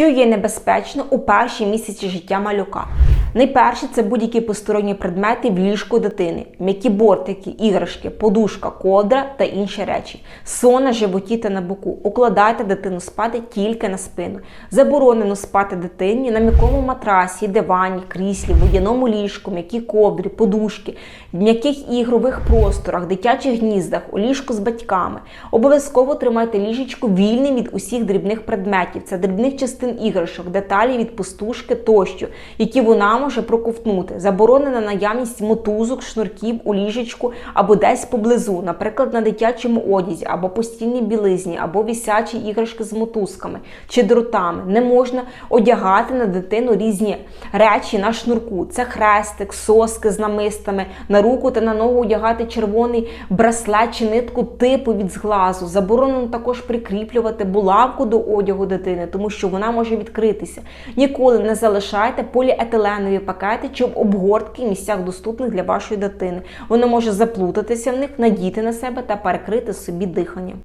що є небезпечно у перші місяці життя малюка. Найперше це будь-які посторонні предмети в ліжку дитини, м'які бортики, іграшки, подушка, ковдра та інші речі. Сон на животі та на боку. Укладайте дитину спати тільки на спину. Заборонено спати дитині на м'якому матрасі, дивані, кріслі, водяному ліжку, м'які ковдрі, подушки, в м'яких ігрових просторах, дитячих гніздах, у ліжку з батьками. Обов'язково тримайте ліжечко вільним від усіх дрібних предметів. Це дрібних частин іграшок, деталі від пустушки тощо, які вона може проковтнути. Заборонена наявність мотузок, шнурків у ліжечку або десь поблизу, наприклад, на дитячому одязі, або постільній білизні, або вісячі іграшки з мотузками чи дротами. Не можна одягати на дитину різні речі на шнурку. Це хрестик, соски з намистами, на руку та на ногу одягати червоний браслет чи нитку типу від зглазу. Заборонено також прикріплювати булавку до одягу дитини, тому що вона може відкритися. Ніколи не залишайте поліетиленові пакети чи обгортки в місцях доступних для вашої дитини. Вона може заплутатися в них, надіти на себе та перекрити собі дихання.